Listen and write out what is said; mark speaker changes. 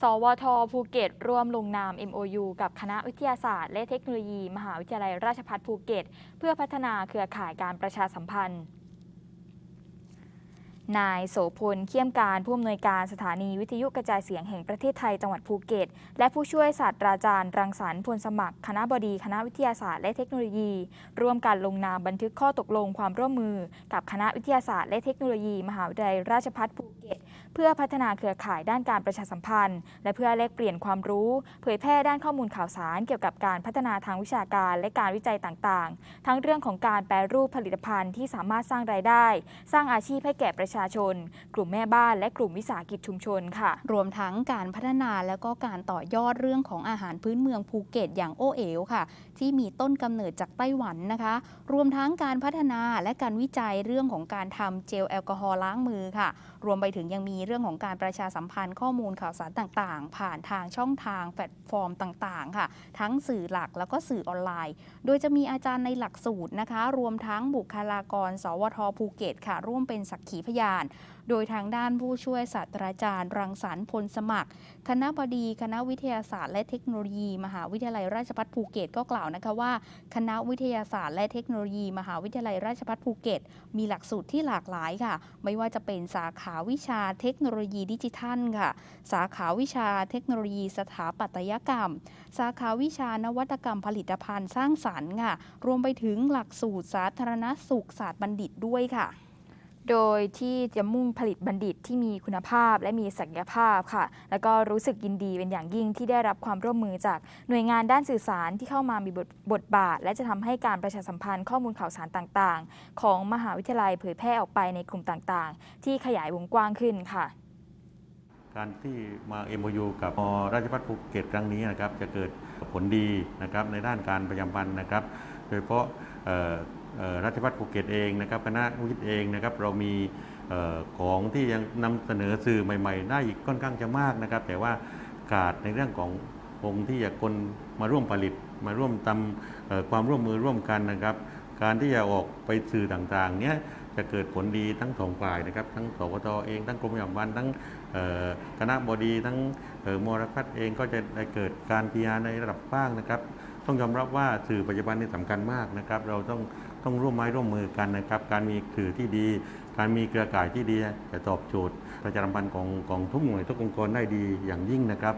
Speaker 1: สวทภูเก็ต ร่วมลงนาม MOU กับคณะวิทยาศาสตร์ และเทคโนโลยี มหาวิทยาลัยราชภัฏภูเก็ต เพื่อพัฒนาเครือข่ายการประชาสัมพันธ์ นายโสพลเขี้ยมการผู้อำนวยการสถานีวิทยุกระจายเสียงแห่งประเทศไทยจังหวัดภูเก็ต และผู้ช่วยศาสตราจารย์รังสรรค์พลสมัคร คณะบดีคณะวิทยาศาสตร์และเทคโนโลยี ร่วมกันลงนามบันทึกข้อตกลงความร่วมมือ กับคณะวิทยาศาสตร์และเทคโนโลยี มหาวิทยาลัยราชภัฏภูเก็ต เพื่อพัฒนาเครือข่ายด้านการประชาสัมพันธ์ และเพื่อแลกเปลี่ยนความรู้ เผยแพร่ด้านข้อมูลข่าวสาร เกี่ยวกับการพัฒนาทางวิชาการและการวิจัยต่างๆ ทั้งเรื่องของการแปรรูปผลิตภัณฑ์ที่สามารถสร้างรายได้ สร้างอาชีพให้แก่ประชาชน กลุ่มแม่บ้านและกลุ่มวิสาหกิจชุมชนค่ะ
Speaker 2: รวมทั้งการพัฒนาแล้วก็การต่อยอดเรื่องของอาหารพื้นเมืองภูเก็ตอย่างโอเอ๋วค่ะ ที่มีต้นกำเนิดจากไต้หวันนะคะ รวมทั้งการพัฒนาและการวิจัยเรื่องของการทำเจลแอลกอฮอล์ล้างมือค่ะ รวมไปถึงยังมีเรื่องของการประชาสัมพันธ์ข้อมูลข่าวสารต่างๆ ผ่านทางช่องทางแพลตฟอร์มต่างๆ ค่ะ ทั้งสื่อหลักแล้วก็สื่อออนไลน์ โดยจะมีอาจารย์ในหลักสูตรนะคะ รวมทั้งบุคลากร สวทภูเก็ตค่ะ ร่วมเป็นสักขีพยาน โดยทางด้านผู้ช่วยศาสตราจารย์ รังสรรค์พลสมัคร คณะบดีคณะวิทยาศาสตร์ และเทคโนโลยี มหาวิทยาลัยราชภัฏภูเก็ตก็กล่าวนะคะว่า คณะวิทยาศาสตร์ และเทคโนโลยี มหาวิทยาลัยราชภัฏภูเก็ต มีหลักสูตรที่หลากหลายค่ะ ไม่ว่าจะเป็นสาขาวิชาเทคโนโลยีดิจิทัลค่ะ สาขาวิชาเทคโนโลยีสถาปัตยกรรม สาขาวิชานวัตกรรมผลิตภัณฑ์สร้างสรรค์ค่ะ รวมไปถึงหลักสูตรสาธารณสุขศาสตร์บัณฑิตด้วยค่ะ
Speaker 1: โดยที่จะมุ่งผลิตบัณฑิตที่มีคุณภาพและมีศักยภาพค่ะ แล้วก็รู้สึกยินดีเป็นอย่างยิ่งที่ได้รับความร่วมมือจากหน่วยงานด้านสื่อสารที่เข้ามามีบทบทบาท และจะทำให้การประชาสัมพันธ์ข้อมูลข่าวสารต่างๆ ของมหาวิทยาลัยเผยแพร่ออกไปในกลุ่มต่างๆ ที่ขยายวงกว้างขึ้นค่ะ
Speaker 3: การที่มา MOU กับมราชภัฏภูเก็ตครั้งนี้นะครับจะเกิดผลดีนะครับในด้านการประชาสัมพันธ์นะครับ โดยเฉพาะ ราชภัฏภูเก็ตเองนะครับคณะวิทย์เองนะครับเรามีของที่ยังนำเสนอสื่อใหม่ ๆ ได้อีกค่อนข้างจะมากนะครับ แต่ว่าขาดในเรื่องขององค์ที่จะคนมาร่วมผลิต มาร่วมทำความร่วมมือร่วมกันนะครับ การที่จะออกไปสื่อต่างๆเนี้ยจะเกิดผลดีทั้งสองฝ่ายนะครับ ทั้งสวทเองทั้งกรมประชามบันทั้งคณะบดีทั้งมรพัฒเองก็จะได้เกิดการพิจารณาในระดับกว้างนะครับ ต้องยอมรับว่าสื่อปัจจุบันนี่สำคัญมากนะครับ เราต้อง ต้องร่วมไม้ร่วมมือกันนะครับ การมีสื่อที่ดี การมีเครือข่ายที่ดีจะตอบโจทย์ประชาสัมพันธ์ของของทุกหน่วยทุกองค์กรได้ดีอย่างยิ่งนะครับ